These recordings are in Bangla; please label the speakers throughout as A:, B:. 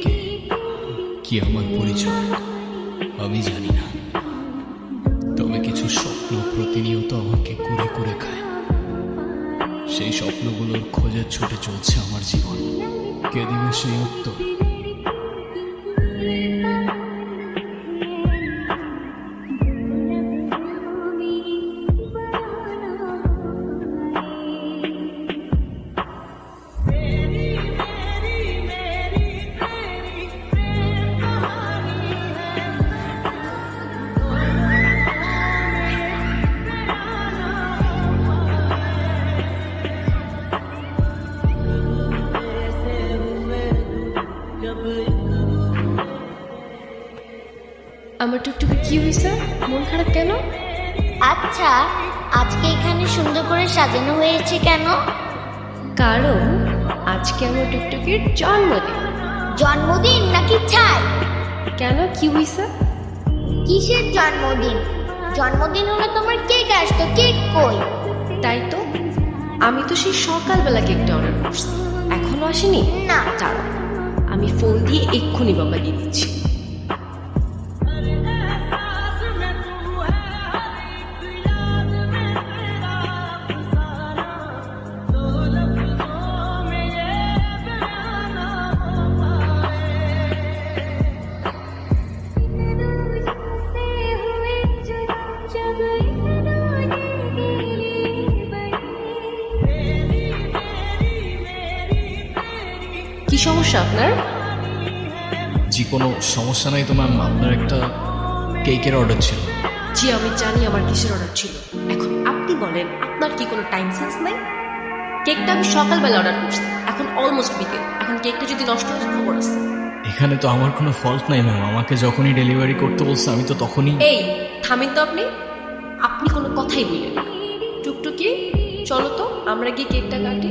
A: কে কি আমার পরিচয়? আমি জানি না। তবে কিছু স্বপ্ন প্রতিনিয়ত আমাকে করে করে খায়। সেই স্বপ্নগুলোর খোঁজে ছুটে চলছে আমার জীবন। কে দিবে সেই উত্তর।
B: আমার টুকটুকি কি হয়েছে? মন খারাপ কেন?
C: আচ্ছা আজকে এখানে সুন্দর করে সাজানো হয়েছে কেন?
B: কারণ আজকে আমার টুকটুকির জন্মদিন।
C: জন্মদিন নাকি ছাই?
B: কেন? কি হয়েছে?
C: কিসের জন্মদিন? জন্মদিন হলে তোমার কেক আসতো কেক কই?
B: তাই তো আমি তো সেই সকালবেলা কেকটা অর্ডার করছি। এখনও আসেনি?
C: না।
B: দাঁড়াও আমি ফোন দিয়ে এক্ষুনি বাবা দিয়ে দিচ্ছি। সমস্যা আপনার?
A: জি কোনো সমস্যা নাই তো ম্যাম আপনার একটা কেকের অর্ডার ছিল।
B: জি আমি জানি আমার কিসের অর্ডার ছিল। এখন আপনি বলেন আপনার কি কোনো টাইম সেন্স নাই? কেকটা আমি সকালবেলা অর্ডার করছি। এখন অলমোস্ট বিকেল। এখন কেকটা যদি নষ্ট হয় খবর আছে।
A: এখানে তো আমার কোনো ফল্ট নাই ম্যাম আমাকে যখনই ডেলিভারি করতে বলছে আমি তো তখনই
B: এই থামেন তো আপনি। আপনি কোনো কথাই বললেন টুকটুকি চলো তো আমরা গিয়ে কেকটা কাটি।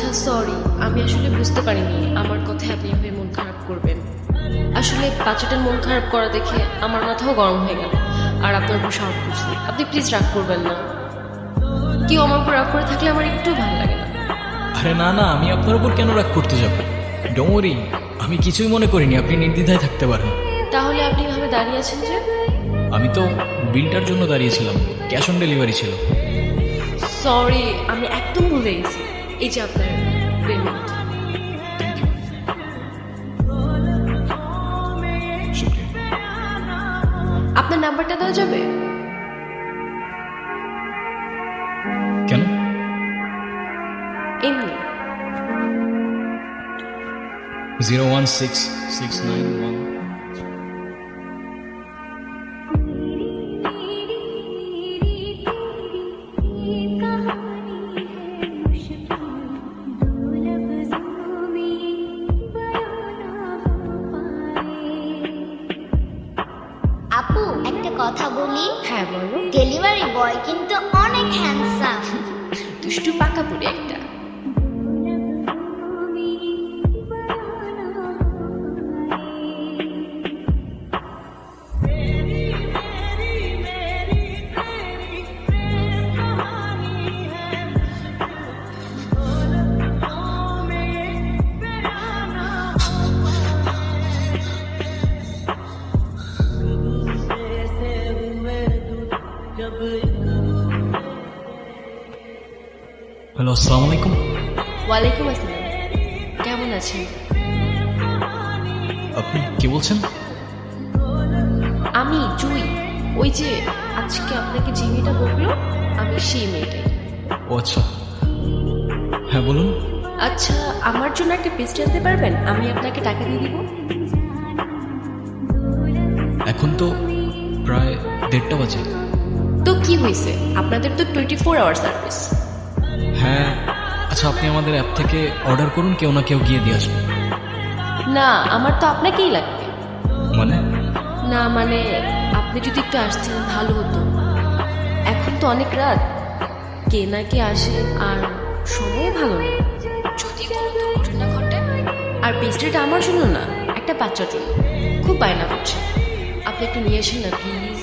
B: আচ্ছা সরি আমি আসলে বুঝতে পারিনি। আমার কথায় আপনি এভাবে মন খারাপ করবেন। আসলে বাচ্চাটার মন খারাপ করা দেখে আমার মাথাও গরম হয়ে গেল। আর আপনার উপর সাহস করছি আপনি প্লিজ রাগ করবেন না। কেউ আমার উপর রাগ করে থাকলে আমার একটু ভালো লাগে না।
A: আরে না না আমি আপনার উপর কেন রাগ করতে যাব? ডোমরি আমি কিছুই মনে করিনি আপনি নির্দ্বিধায় থাকতে পারেন।
B: তাহলে আপনি এভাবে দাঁড়িয়ে আছেন যে?
A: আমি তো বিলটার জন্য দাঁড়িয়েছিলাম ক্যাশ অন ডেলিভারি ছিল।
B: সরি আমি একদম ভুলে গেছি। এই যে আপনার পেমেন্ট আপনার নাম্বারটা দেওয়া যাবে?
A: কেন?
B: এমনি।
A: Zero one six six nine one
C: আপু একটা কথা বলি?
B: হ্যাঁ বলো।
C: ডেলিভারি বয় কিন্তু অনেক হ্যান্ডসাম
B: দুষ্টু পাকা পুরে একটা।
A: হ্যালো আসসালামু আলাইকুম
B: ওয়ালাইকুম আসসালাম। কেমন আছেন?
A: আপনি কে বলছেন?
B: আমি জুই। ওই যে আজকে আপনাকে যে মেয়েটা বলল আমি সেই মেয়েটাই।
A: ও আচ্ছা। হ্যাঁ বলুন।
B: আচ্ছা আমার জন্য একটা পেস্ট্রি আনতে পারবেন? আমি আপনাকে টাকা দিয়ে দিব।
A: এখন তো প্রায় দেড়টা বাজে।
B: তো কি হয়েছে? আপনাদের তো টোয়েন্টি ফোর আওয়ার সার্ভিস
A: হ্যাঁ। আচ্ছা আপনি আমাদের অ্যাপ থেকে অর্ডার করুন কেউ না কেউ গিয়ে দিয়ে আসবে।
B: না আমার তো আপনাকেই লাগবে।
A: মানে?
B: না মানে আপনি যদি একটু আসতেন ভালো হতো। এখন তো অনেক রাত। কে না কে আসে আর সময় ভালো নেই। যদি কোনো দুর্ঘটনা ঘটে আর পেস্ট্রিটা আমার জন্য না একটা বাচ্চার জন্য। খুব বায়না করছে। আপনি একটু নিয়ে আসেন না প্লিজ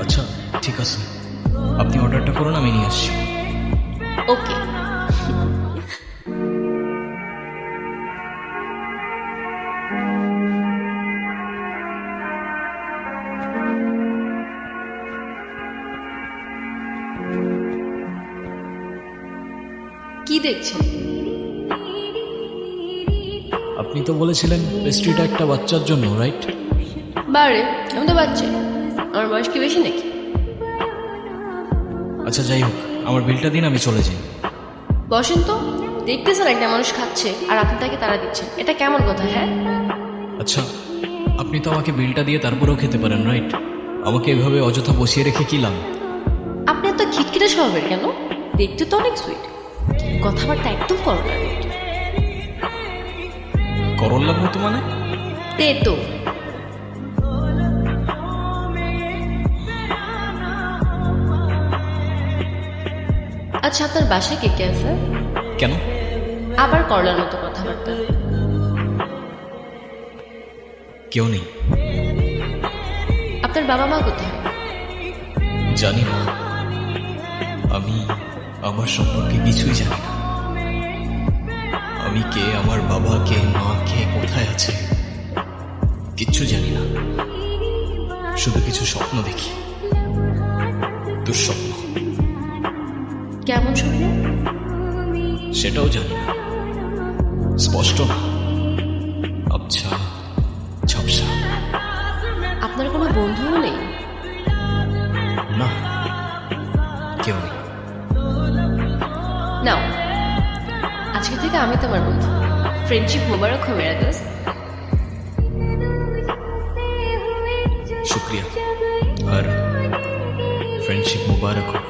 A: আচ্ছা ঠিক আছে। আপনি অর্ডারটা করুন আমি নিয়ে আসছি।
B: ওকে। কি দেখছেন?
A: আপনি তো বলেছিলেন পেস্ট্রিটা একটা বাচ্চার জন্য রাইট
B: বারে আমি তো বাচ্চা। আমার বয়স কি বেশি নাকি?
A: আচ্ছা যাই হোক আমার বিলটা দিন আমি চলে যাই।
B: বসেন তো। দেখতেছেন একটা মানুষ খাচ্ছে আর আপনি তাকে তারা দিচ্ছেন। এটা কেমন কথা হ্যাঁ?
A: আচ্ছা আপনি তো আমাকে বিলটা দিয়ে তারপরেও খেতে পারেন রাইট? আমাকে এভাবে অযথা বসিয়ে রেখে কি লাভ?
B: আপনি এত খিটখিটে স্বভাবের কেন? দেখতে তো অনেক সুইট কথাবার্তা একদম করোনা
A: করল্লার মতো মানে?
B: তে তো আচ্ছা আপনার বাসায় কে কে আছে?
A: কেন?
B: আবার করলার মতো কথাবার্তা।
A: কেউ নেই।
B: আপনার বাবা মা কোথায়?
A: জানি না। আমি আমার সম্পর্কে কিছুই জানি না। আমি কে আমার বাবা কে মা কে কোথায় আছে কিচ্ছু জানি না। শুধু কিছু স্বপ্ন দেখি। দুঃস্বপ্ন।
B: কেমন স্বপ্ন
A: সেটাও জানি না। স্পষ্ট না। আচ্ছা ঝাপসা।
B: আপনার কোনো বন্ধুও নেই?
A: না কেউ নেই।
B: নাও আজকে থেকে আমি তোমার বন্ধু। ফ্রেন্ডশিপ মোবারক হো মেরা দোস্ত
A: শুক্রিয়া। আর ফ্রেন্ডশিপ মোবারক হোক